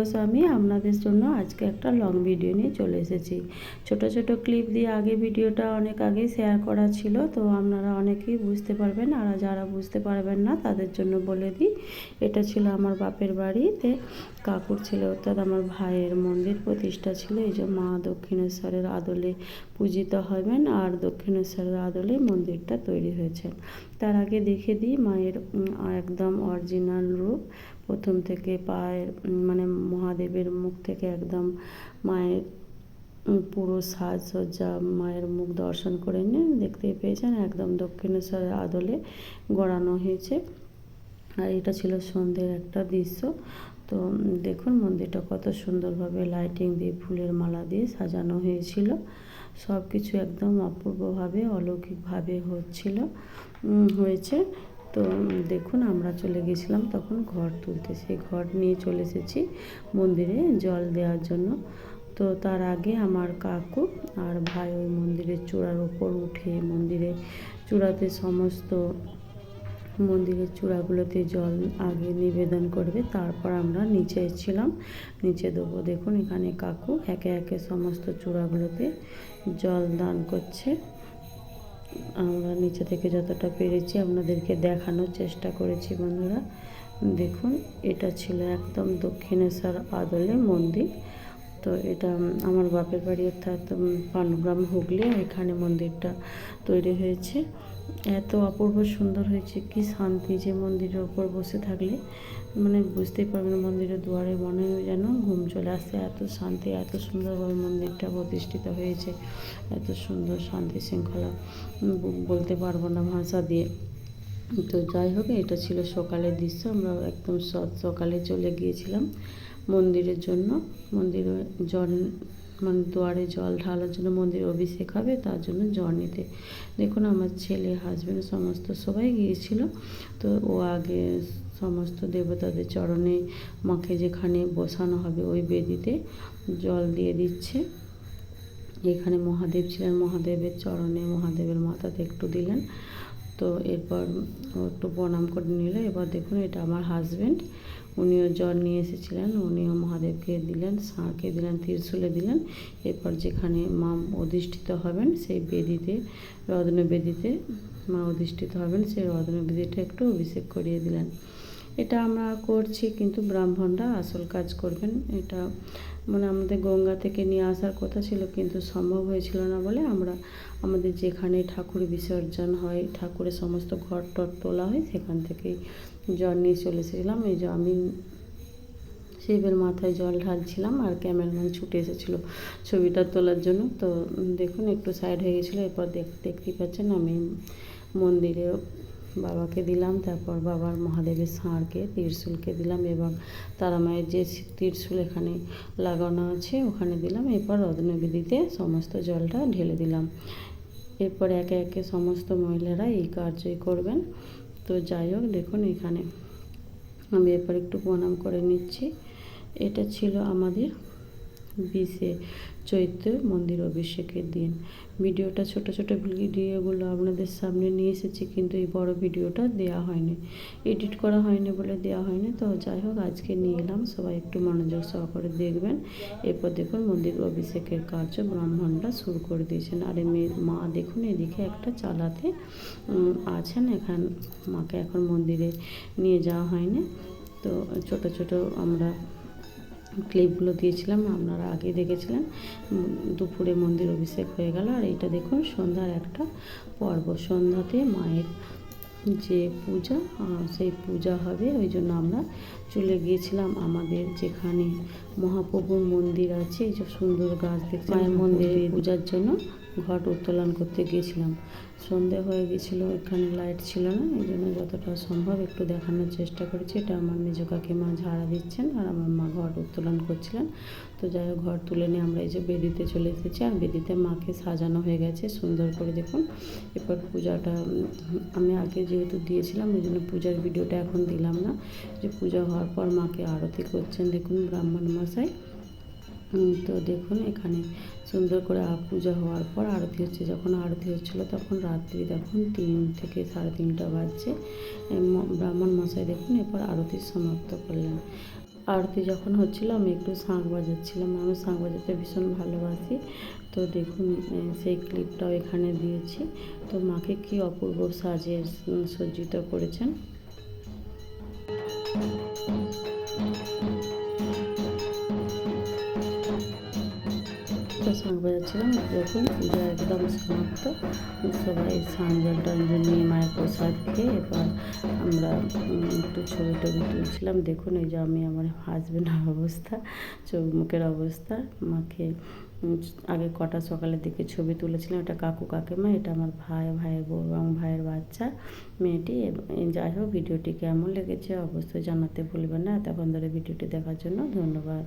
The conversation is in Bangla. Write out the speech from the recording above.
ঘোষ আমি, আপনাদের জন্য আজকে একটা লং ভিডিও নিয়ে চলে এসেছি। ছোট ছোট ক্লিপ দিয়ে আগে ভিডিওটা অনেক আগেই শেয়ার করা ছিল, তো আপনারা অনেকেই বুঝতে পারবেন, আর যারা বুঝতে পারবেন না, তাদের জন্য বলে দিই, এটা ছিল আমার বাপের বাড়িতে কাকুর ছেলে, অর্থাৎ আমার ভাইয়ের মন্দির প্রতিষ্ঠা ছিল, এই যে মা দক্ষিণেশ্বরের আদলে পূজিত হবেন, আর দক্ষিণেশ্বরের আদলে মন্দিরটা তৈরি হয়েছে। তার আগে দেখে দিই, মায়ের একদম অরিজিনাল রূপ। প্রথম থেকে পায়ের মানে মহাদেবের মুখ থেকে একদম মায়ের পুরো সাজসজ্জা মায়ের মুখ দর্শন করে নিয়ে দেখতেই পেয়েছেন, একদম দক্ষিণেশ্বরের আদলে গড়ানো হয়েছে। আর এটা ছিল সন্ধ্যের একটা দৃশ্য। তো দেখুন মন্দিরটা কত সুন্দরভাবে লাইটিং দিয়ে ফুলের মালা দিয়ে সাজানো হয়েছিল। সব কিছু একদম অপূর্বভাবে, অলৌকিকভাবে হচ্ছিল হয়েছে। তো দেখুন আমরা চলে গেছিলাম তখন ঘর তুলতে। সেই ঘর নিয়ে চলে এসেছি মন্দিরে জল দেওয়ার জন্য। তো তার আগে আমার কাকু আর ভাই ওই মন্দিরের চূড়ার ওপর উঠে মন্দিরে চূড়াতে সমস্ত মন্দিরের চূড়াগুলোতে জল আগে নিবেদন করবে। তারপর আমরা নিচে এসেছিলাম। নিচে দেবো, দেখুন এখানে কাকু একে একে সমস্ত চূড়াগুলোতে জল দান করছে। আমরা নিচে থেকে যতটা পেরেছি আপনাদেরকে দেখানোর চেষ্টা করেছি বন্ধুরা। দেখুন, এটা ছিল একদম দক্ষিণেশ্বর আদলে মন্দির। তো এটা আমার বাপের বাড়ি অর্থাৎ পানগ্রাম হুগলি, এখানে মন্দিরটা তৈরি হয়েছে। এত অপূর্ব সুন্দর হয়েছে, কি শান্তি যে মন্দিরের ওপর বসে থাকলে। মানে বুঝতেই পারবেন মন্দিরের দুয়ারে মনে হয় যেন ঘুম চলে আসে। এত শান্তি, এত সুন্দরভাবে মন্দিরটা প্রতিষ্ঠিত হয়েছে। এত সুন্দর শান্তি শৃঙ্খলা বলতে পারব না ভাষা দিয়ে। তো যাই হোক, এটা ছিল সকালের দৃশ্য। আমরা একদম সকালে চলে গিয়েছিলাম মন্দিরের জন্য। মন্দিরে জল মানে দুয়ারে জল ঢালার জন্য মন্দিরে অভিষেক হবে, তার জন্য জল নিতে। দেখুন, আমার ছেলে হাজব্যান্ড সমস্ত সবাই গিয়েছিল। তো ও আগে সমস্ত দেবতাদের চরণে মাকে যেখানে বসানো হবে, ওই বেদিতে জল দিয়ে দিচ্ছে। এখানে মহাদেব ছিলেন, মহাদেবের চরণে মহাদেবের মাথাতে একটু দিলেন। তো এরপর একটু প্রণাম করে নিল। এবার দেখুন, এটা আমার হাজব্যান্ড উনিও জল নিয়ে এসেছিলেন। উনিও মহাদেবকে দিলেন ষাঁড়কে দিলেন, তিরশুলে দিলেন। এরপর যেখানে মা অধিষ্ঠিত হবেন, সেই বেদিতে রত্ন বেদিতে মা অধিষ্ঠিত হবেন। সেই রদনবেদিটা একটু অভিষেক করিয়ে দিলেন। এটা আমরা করছি, কিন্তু ব্রাহ্মণরা আসল কাজ করবেন। এটা মানে আমাদের গঙ্গা থেকে নিয়ে আসার কথা ছিল, কিন্তু সম্ভব হয়েছিল না বলে আমরা আমাদের যেখানে ঠাকুর বিসর্জন হয়, ঠাকুরের সমস্ত ঘর টর তোলা হয়, সেখান থেকেই জল নিয়ে চলে এসেছিলাম। এই যে আমি শিবের মাথায় জল ঢালছিলাম আর ক্যামেরাম্যান ছুটে এসেছিল ছবিটা তোলার জন্য। তো দেখুন, একটু সাইড হয়ে গেছিল, এরপর দেখ, দেখতেই পাচ্ছেন আমি মন্দিরে বাবাকে দিলাম, তারপর বাবার মহাদেবের ষাঁড়কে ত্রিশূলকে দিলাম এবং তারা মায়ের যে ত্রিশূল এখানে লাগানো আছে ওখানে দিলাম। এরপর রত্নবেদিতে সমস্ত জলটা ঢেলে দিলাম। এরপর একে একে সমস্ত মহিলারা এই কার্যই করবেন। তো যাই হোক, দেখুন এখানে। আমি এরপর একটু প্রণাম করে নিচ্ছি। এটা ছিল আমাদের বিশে চৈত্র মন্দির অভিষেকের দিন। ভিডিওটা ছোট ছোট ভিডিওগুলো আপনাদের সামনে নিয়ে এসেছি, কিন্তু এই বড় ভিডিওটা দেওয়া হয়নি। এডিট করা হয়নি বলে দেওয়া হয়নি, তো যাই হোক, আজকে নিয়ে এলাম। সবাই একটু মনোযোগ সহকারে দেখবেন। এরপর দেখুন মন্দির অভিষেকের কার্য ব্রাহ্মণরা শুরু করে দিয়েছেন। আর এই মেয়ে মা দেখুন, এদিকে একটা চালাতে আছেন এখান, মাকে এখন মন্দিরে নিয়ে যাওয়া হয়নি। তো ছোট ছোট আমরা ক্লিপগুলো দিয়েছিলাম আপনারা আগে দেখেছিলেন। দুপুরে মন্দির অভিষেক হয়ে গেল আর এটা দেখুন সন্ধ্যার একটা পর্ব। সন্ধ্যাতে মায়ের যে পূজা সেই পূজা হবে ওই জন্য আমরা চলে গিয়েছিলাম আমাদের যেখানে মহাপ্রভুর মন্দির আছে এই যে সুন্দর গাছ দেখছি মায়ের মন্দিরে পূজার জন্য। ঘট উত্তোলন করতে গিয়েছিলাম। সন্ধে হয়ে গেছিল এখানে লাইট ছিল না, এই জন্য যতটা সম্ভব একটু দেখানোর চেষ্টা করেছি। এটা আমার মেজ কাকিমা ঝাড়া দিচ্ছেন আর আমার মা ঘট উত্তোলন করছিলেন। তো যাই হোক ঘর তুলে নিয়ে আমরা এই যে বেদিতে চলে এসেছি আর বেদিতে মাকে সাজানো হয়ে গেছে সুন্দর করে দেখুন। এরপর পূজাটা, আমি আগে যেহেতু দিয়েছিলাম, ওই জন্য পূজার ভিডিওটা এখন দিলাম না। যে পূজা হওয়ার পর মাকে আরতি করছেন দেখুন ব্রাহ্মণ মশাই। তো দেখুন এখানে সুন্দর করে পূজা হওয়ার পর আরতি হচ্ছে। যখন আরতি হচ্ছিল তখন রাত্রি দেখুন তিন থেকে সাড়ে তিনটা বাজছে। ব্রাহ্মণ মশাই দেখুন এরপর আরতি সমাপ্ত করলেন। আরতি যখন হচ্ছিল আমি একটু শাঁখ বাজাচ্ছিলাম। আমি শাঁখ বাজাতে ভীষণ ভালোবাসি। তো দেখুন সেই ক্লিপটাও এখানে দিয়েছি। তো মাকে কি অপূর্ব সাজে সজ্জিত করেছেন। তো শাঁখ বাজাচ্ছিলাম যখন পূজা একদম সমাপ্ত। সবাই স্নান জল টঞ্জল নিয়ে মায়ের প্রসাদ খেয়ে এবার আমরা একটু ছবি টবি তুলছিলাম। দেখুন, এই যে আমি আমার হাজবেন্ডের অবস্থা চোখ মুখের অবস্থা। মাকে আগে কটা সকালের দিকে ছবি তুলেছিলাম। এটা কাকু কাকিমা, এটা আমার ভাই ভাইয়ের বউ এবং ভাইয়ের বাচ্চা, মেয়েটি। যাই হোক, ভিডিওটি কেমন লেগেছে অবশ্যই জানাতে ভুলবেন না। এতক্ষণ ধরে ভিডিওটি দেখার জন্য ধন্যবাদ।